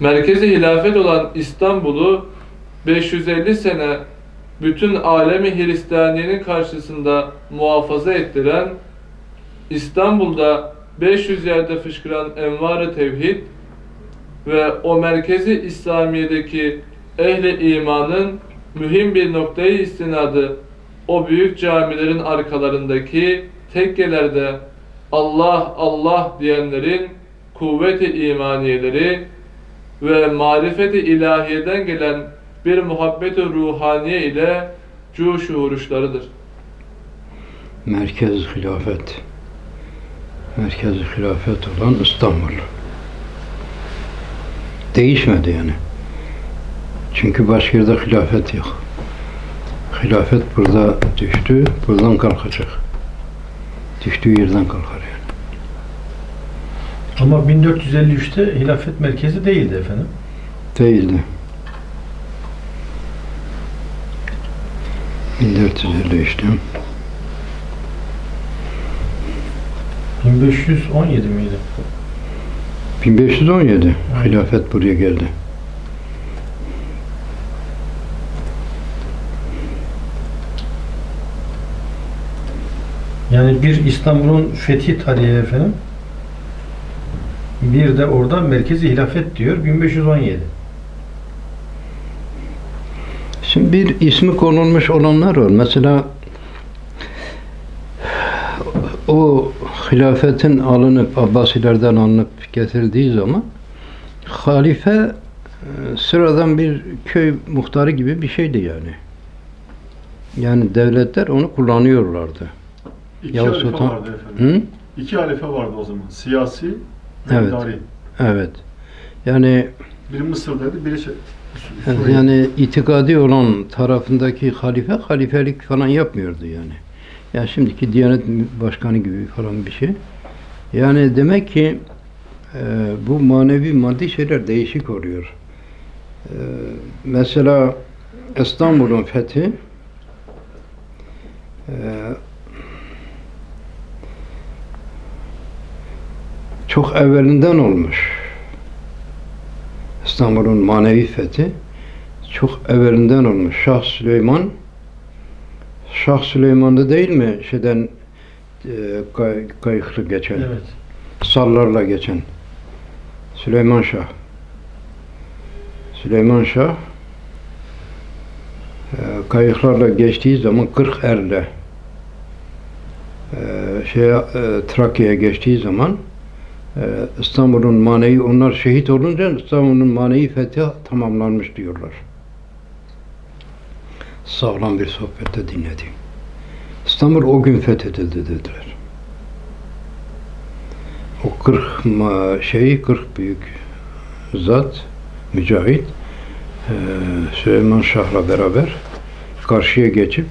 merkezi hilafet olan İstanbul'u 550 sene bütün alemi Hristiyaniyenin karşısında muhafaza ettiren, İstanbul'da 500 yerde fışkıran envar-ı tevhid ve o merkezi İslamiye'deki ehli imanın mühim bir noktayı istinadı. O büyük camilerin arkalarındaki tekkelerde Allah Allah diyenlerin kuvveti imaniyeleri ve marifeti ilahiyeden gelen bir muhabbeti ruhaniye ile cuş vuruşlarıdır. Merkez hilafet. Merkez hilafet olan İstanbul. Değişmedi yani. Çünkü başka yerde hilafet yok. Hilafet burada düştü, buradan kalkacak. Düştüğü yerden kalkar yani. Ama 1453'te hilafet merkezi değildi efendim. Değildi. 1450 işte. 1517 miydi? 1517 hilafet buraya geldi. Yani bir İstanbul'un fethi tarihi efendim. Bir de orada merkezi hilafet diyor 1517. Şimdi bir ismi konulmuş olanlar var. Mesela o hilafetin alınıp Abbasilerden alınıp getirildiği zaman halife e, sıradan bir köy muhtarı gibi bir şeydi yani. Yani devletler onu kullanıyorlardı. İki Yavuz halife Sultan- vardı efendim. Hı? İki halife vardı o zaman. Siyasi Evet. idari. Evet. Yani Biri Mısır'daydı, biri şey, yani itikadi olan tarafındaki halife halifelik falan yapmıyordu yani. Yani şimdiki Diyanet Başkanı gibi falan bir şey. Yani demek ki e, bu manevi maddi şeyler değişik oluyor. E, mesela İstanbul'un fethi e, çok evvelinden olmuş. İstanbul'un manevi fethi çok evvelinden olmuş. Şah Süleyman Şah Süleyman'da değil mi şeyden e, kay, kayıklı geçen, Evet. sallarla geçen Süleyman Şah. Süleyman Şah e, kayıklarla geçtiği zaman 40 erle e, şeye, e, Trakya'ya geçtiği zaman İstanbul'un manevi onlar şehit olunca İstanbul'un manevi fethi tamamlanmış diyorlar. Sağlam bir sohbette dinledim. İstanbul o gün fethedildi dediler. O 40 ma- şeyi 40 büyük zat mücahit e, Süleyman Şah'la beraber karşıya geçip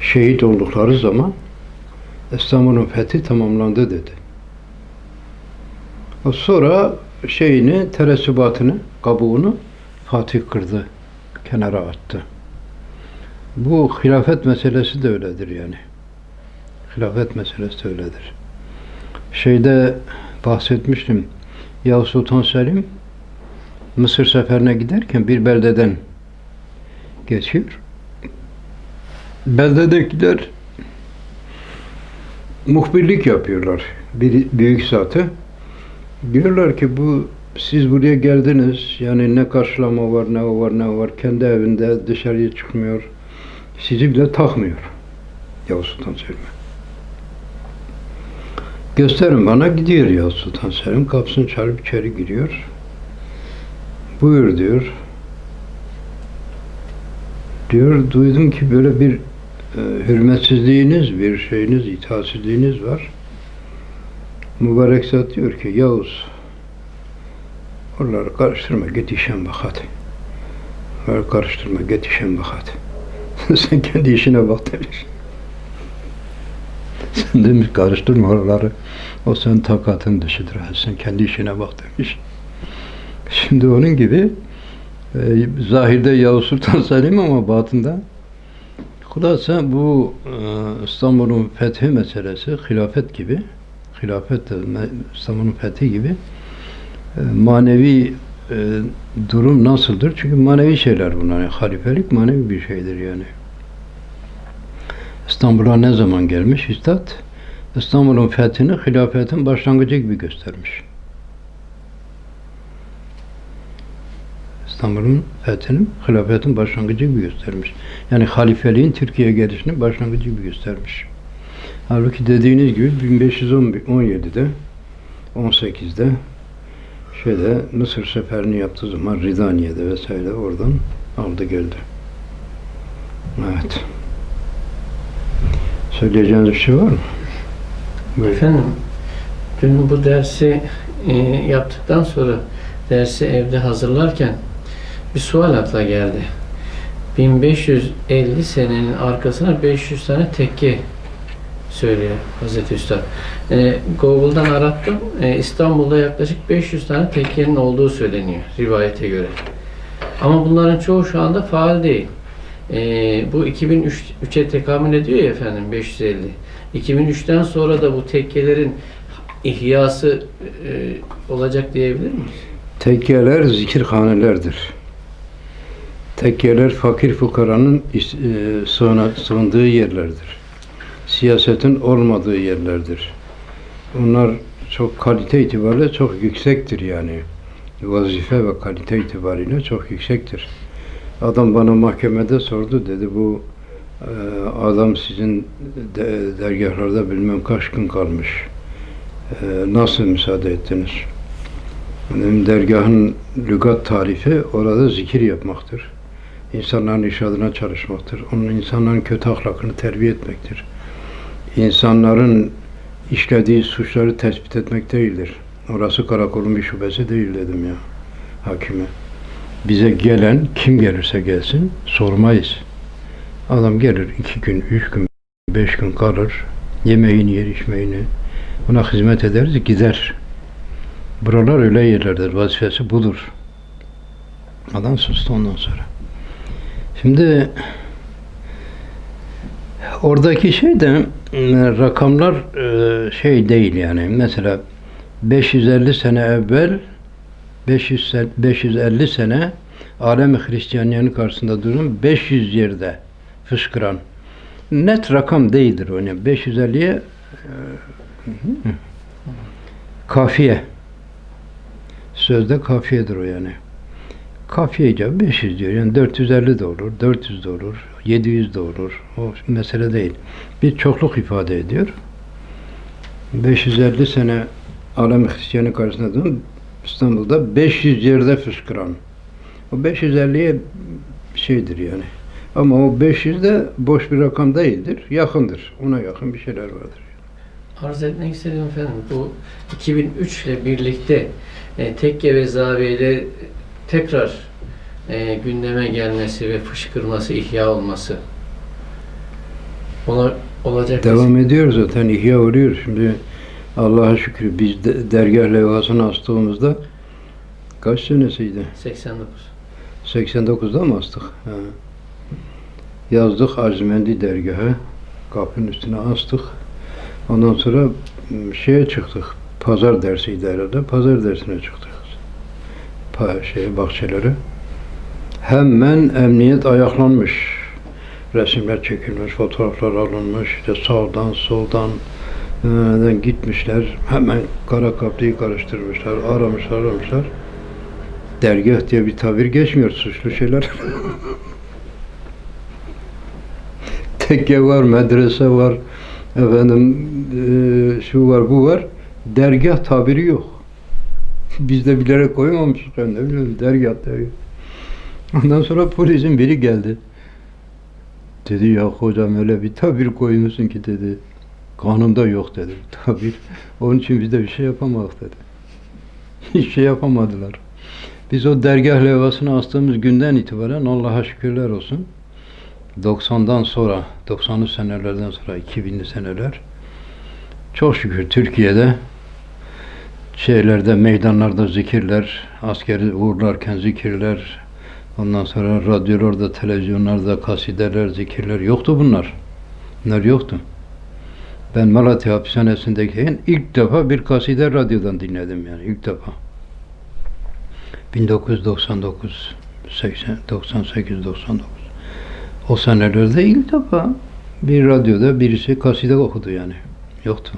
şehit oldukları zaman İstanbul'un fethi tamamlandı dedi. Sonra şeyini, teresubatını, kabuğunu Fatih kırdı, kenara attı. Bu hilafet meselesi de öyledir yani. Hilafet meselesi de öyledir. Şeyde bahsetmiştim. Yavuz Sultan Selim Mısır seferine giderken bir beldeden geçiyor. Beldedekiler muhbirlik yapıyorlar. Bir büyük zatı. Diyorlar ki bu siz buraya geldiniz. Yani ne karşılama var, ne var, ne var. Kendi evinde dışarıya çıkmıyor. Sizi bile takmıyor. Yavuz Sultan Selim'e. Gösterin bana gidiyor Yavuz Sultan Selim. Kapısını çalıp içeri giriyor. Buyur diyor. Diyor duydum ki böyle bir e, hürmetsizliğiniz, bir şeyiniz, itaatsizliğiniz var. Mübarek zat diyor ki Yavuz oraları karıştırma git işen bak hadi. Oraları karıştırma git işen bak hadi. Sen kendi işine bak demiş. Sen demiş karıştırma oraları. O sen takatın dışıdır. Sen kendi işine bak demiş. Şimdi onun gibi e, zahirde Yavuz Sultan Selim ama batında Hulasa bu e, İstanbul'un fethi meselesi hilafet gibi hilafet de İstanbul'un fethi gibi e, manevi e, durum nasıldır? Çünkü manevi şeyler bunlar. Yani halifelik manevi bir şeydir yani. İstanbul'a ne zaman gelmiş Üstad? İstanbul'un fethini hilafetin başlangıcı gibi göstermiş. İstanbul'un fethini hilafetin başlangıcı gibi göstermiş. Yani halifeliğin Türkiye'ye gelişinin başlangıcı gibi göstermiş. Halbuki dediğiniz gibi 1517'de 18'de şeyde Mısır seferini yaptığı zaman Ridaniye'de vesaire oradan aldı geldi. Evet. Söyleyeceğiniz bir şey var mı? Buyurun. Efendim, dün bu dersi e, yaptıktan sonra dersi evde hazırlarken bir sual akla geldi. 1550 senenin arkasına 500 tane tekke söylüyor Hazreti Üstad. E, Google'dan arattım. E, İstanbul'da yaklaşık 500 tane tekkenin olduğu söyleniyor rivayete göre. Ama bunların çoğu şu anda faal değil. E, bu 2003'e tekamül ediyor ya efendim 550. 2003'ten sonra da bu tekkelerin ihyası e, olacak diyebilir miyiz? Tekkeler zikirhanelerdir. Tekkeler fakir fukaranın e, sığındığı yerlerdir. Siyasetin olmadığı yerlerdir. Onlar çok kalite itibariyle çok yüksektir yani. Vazife ve kalite itibariyle çok yüksektir. Adam bana mahkemede sordu dedi bu e, adam sizin de, dergahlarda bilmem kaç gün kalmış. E, nasıl müsaade ettiniz? Benim dergahın lügat tarifi orada zikir yapmaktır. İnsanların işadına çalışmaktır. Onun insanların kötü ahlakını terbiye etmektir. İnsanların işlediği suçları tespit etmek değildir. Orası karakolun bir şubesi değil dedim ya hakime. Bize gelen kim gelirse gelsin sormayız. Adam gelir iki gün, üç gün, beş gün kalır. Yemeğini yer, içmeğini. Ona hizmet ederiz, gider. Buralar öyle yerlerdir. Vazifesi budur. Adam sustu ondan sonra. Şimdi oradaki şey de rakamlar e, şey değil yani. Mesela 550 sene evvel 500 sen- 550 sene alemi Hristiyanlığın karşısında duran 500 yerde fışkıran net rakam değildir o. Yani 550'ye e, kafiye sözde kafiyedir o yani. Kafiye icabı 500 diyor. Yani 450 de olur, 400 de olur, 700 de olur. O mesele değil. Bir çokluk ifade ediyor. 550 sene alem Hristiyanı karşısında duran İstanbul'da 500 yerde fışkıran. O 550'ye şeydir yani. Ama o 500 de boş bir rakam değildir. Yakındır. Ona yakın bir şeyler vardır. Arz etmek istedim efendim. Bu 2003 ile birlikte e, tekke ve zaviyeler tekrar e, gündeme gelmesi ve fışkırması, ihya olması ona olacak Devam ediyor zaten ihya oluyor. Şimdi Allah'a şükür biz de, dergah levhasını astığımızda kaç senesiydi? 89. 89'da mı astık? Ha. Yazdık Arzimendi dergahı. Kapının üstüne astık. Ondan sonra m, şeye çıktık. Pazar dersiydi herhalde. Pazar dersine çıktık. Pa şeye, bahçelere. Hemen emniyet ayaklanmış. Resimler çekilmiş, fotoğraflar alınmış. İşte sağdan, soldan e, gitmişler. Hemen kara kapıyı karıştırmışlar. Aramışlar, aramışlar dergah diye bir tabir geçmiyor suçlu şeyler. Tekke var, medrese var, efendim e, şu var, bu var. Dergah tabiri yok. Biz de bilerek koymamışız. Ben de biliyorum dergah dergah. Ondan sonra polisin biri geldi. Dedi ya hocam öyle bir tabir koymuşsun ki dedi. Kanunda yok dedi tabir. Onun için biz de bir şey yapamadık dedi. Hiç şey yapamadılar. Biz o dergah levhasını astığımız günden itibaren Allah'a şükürler olsun. 90'dan sonra, 90'lı senelerden sonra 2000'li seneler çok şükür Türkiye'de şeylerde, meydanlarda zikirler, askeri uğurlarken zikirler, ondan sonra radyolarda, televizyonlarda kasideler, zikirler yoktu bunlar. Bunlar yoktu. Ben Malatya hapishanesindeyken ilk defa bir kaside radyodan dinledim yani ilk defa. 1999 80 98 99 o senelerde ilk defa bir radyoda birisi kaside okudu yani. Yoktu.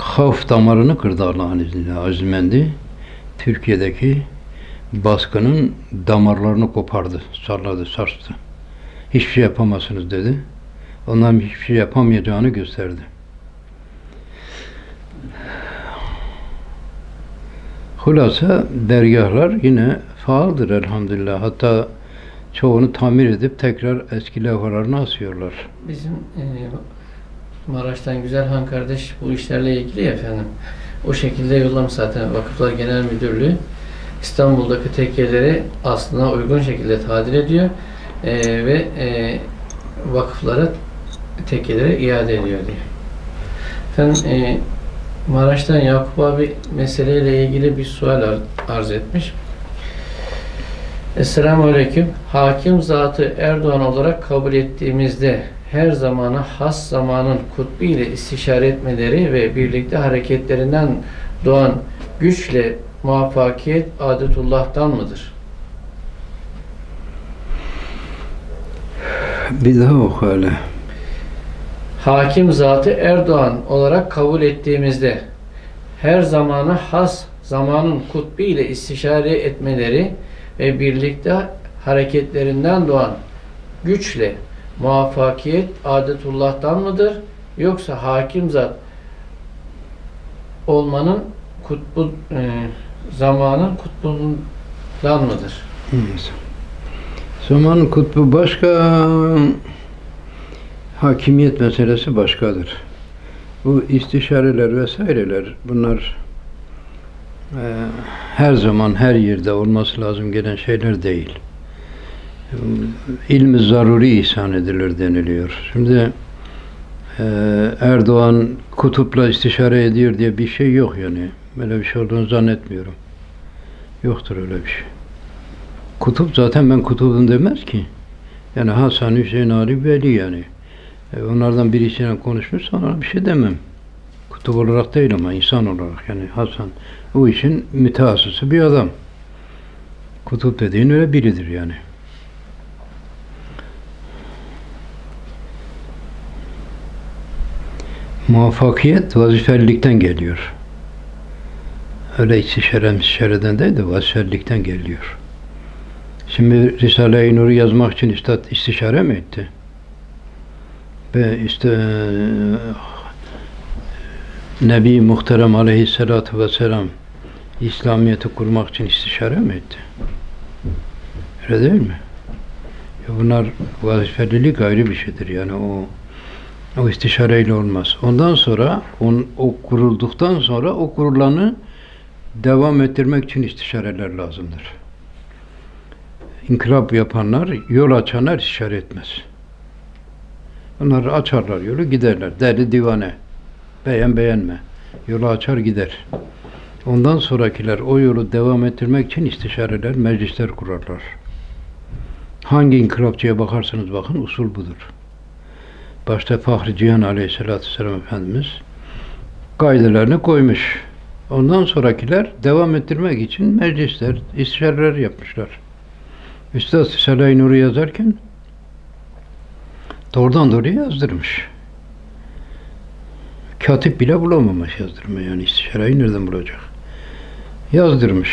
Havf damarını kırdı Allah'ın izniyle Azimendi. Türkiye'deki baskının damarlarını kopardı, salladı, sarstı. Hiçbir şey yapamazsınız dedi. Ondan hiçbir şey yapamayacağını gösterdi. Hulasa dergahlar yine faaldır elhamdülillah. Hatta çoğunu tamir edip tekrar eski levhalarını asıyorlar. Bizim e, Maraş'tan Güzelhan kardeş bu işlerle ilgili efendim. O şekilde yollamış zaten Vakıflar Genel Müdürlüğü İstanbul'daki tekkeleri aslına uygun şekilde tadil ediyor e, ve e, vakıflara tekkelere iade ediyor diye. Efendim e, Maraş'tan Yakup abi meseleyle ilgili bir sual ar- arz etmiş. Esselamu Aleyküm. Hakim zatı Erdoğan olarak kabul ettiğimizde her zamana has zamanın kutbu ile istişare etmeleri ve birlikte hareketlerinden doğan güçle muvaffakiyet adetullah'tan mıdır? Bir daha oku hele. Hakim zatı Erdoğan olarak kabul ettiğimizde her zamana has zamanın kutbu ile istişare etmeleri ve birlikte hareketlerinden doğan güçle muvaffakiyet adetullah'tan mıdır? Yoksa hakim zat olmanın kutbu e, zamanın kutbundan mıdır? Evet. Zamanın kutbu başka, hakimiyet meselesi başkadır. Bu istişareler vesaireler bunlar e, her zaman her yerde olması lazım gelen şeyler değil. İlmi zaruri ihsan edilir deniliyor. Şimdi e, Erdoğan kutupla istişare ediyor diye bir şey yok yani. Böyle bir şey olduğunu zannetmiyorum. Yoktur öyle bir şey. Kutup zaten ben kutubum demez ki. Yani Hasan, Hüseyin, Ali, Veli yani. E, onlardan birisiyle konuşmuş ona bir şey demem. Kutup olarak değil ama insan olarak yani Hasan o işin mütehassısı bir adam. Kutup dediğin öyle biridir yani. Muvaffakiyet vazifelilikten geliyor. Öyle istişare istişareden değil de vazifelilikten geliyor. Şimdi Risale-i Nur'u yazmak için üstad istişare mi etti? Ve işte Nebi Muhterem Aleyhisselatü Vesselam İslamiyet'i kurmak için istişare mi etti? Öyle değil mi? Ya bunlar vazifelilik ayrı bir şeydir yani o o istişareyle olmaz. Ondan sonra on, o kurulduktan sonra o kurulanı devam ettirmek için istişareler lazımdır. İnkılap yapanlar, yol açanlar istişare etmez. Onlar açarlar yolu giderler. Deli divane. Beğen beğenme. Yolu açar gider. Ondan sonrakiler o yolu devam ettirmek için istişareler, meclisler kurarlar. Hangi inkılapçıya bakarsanız bakın usul budur. Başta Fahri Cihan Aleyhisselatü Vesselam Efendimiz kaidelerini koymuş. Ondan sonrakiler devam ettirmek için meclisler, istişareler yapmışlar. Üstad Risale-i Nur'u yazarken doğrudan doğruya yazdırmış. Katip bile bulamamış yazdırma yani istişareyi nereden bulacak? Yazdırmış.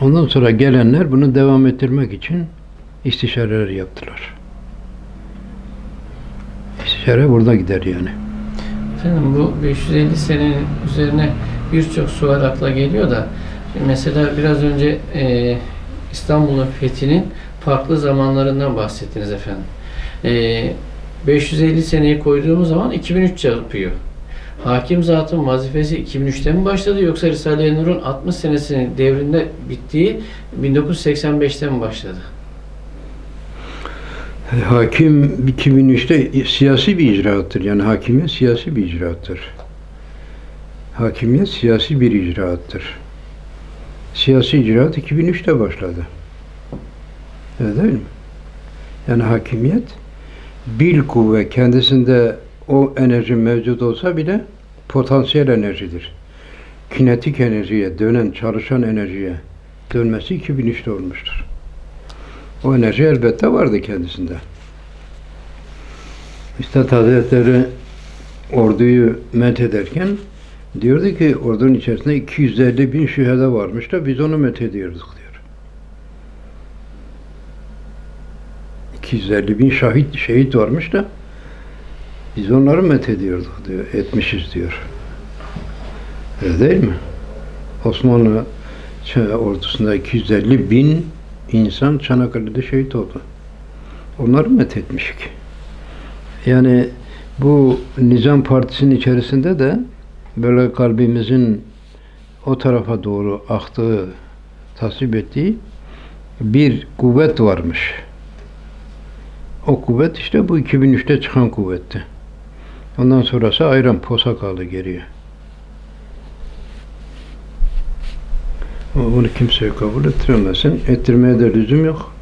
Ondan sonra gelenler bunu devam ettirmek için istişareler yaptılar. İstişare burada gider yani. Efendim bu 550 senenin üzerine birçok sual akla geliyor da mesela biraz önce e, İstanbul'un fethinin farklı zamanlarından bahsettiniz efendim. E, 550 seneyi koyduğumuz zaman 2003 yapıyor. Hakim zatın vazifesi 2003'te mi başladı yoksa Risale-i Nur'un 60 senesinin devrinde bittiği 1985'te mi başladı? Hakim 2003'te siyasi bir icraattır. Yani hakimiyet siyasi bir icraattır. Hakimiyet siyasi bir icraattır. Siyasi icraat 2003'te başladı. Öyle değil mi? Yani hakimiyet bil kuvve kendisinde o enerji mevcut olsa bile potansiyel enerjidir. Kinetik enerjiye, dönen, çalışan enerjiye dönmesi 2003'te olmuştur. O enerji elbette vardı kendisinde. Üstad Hazretleri orduyu met ederken diyordu ki ordunun içerisinde 250 bin şüheda varmış da biz onu met ediyorduk diyor. 250 bin şahit, şehit varmış da biz onları met ediyorduk diyor, etmişiz diyor. Öyle değil mi? Osmanlı ordusunda 250 bin insan Çanakkale'de şehit oldu. Onları met etmişik. Yani bu Nizam Partisi'nin içerisinde de böyle kalbimizin o tarafa doğru aktığı, tasvip ettiği bir kuvvet varmış. O kuvvet işte bu 2003'te çıkan kuvvetti. Ondan sonrası ayran posa kaldı geriye. Bunu kimseye kabul ettiremesin. Ettirmeye de lüzum yok.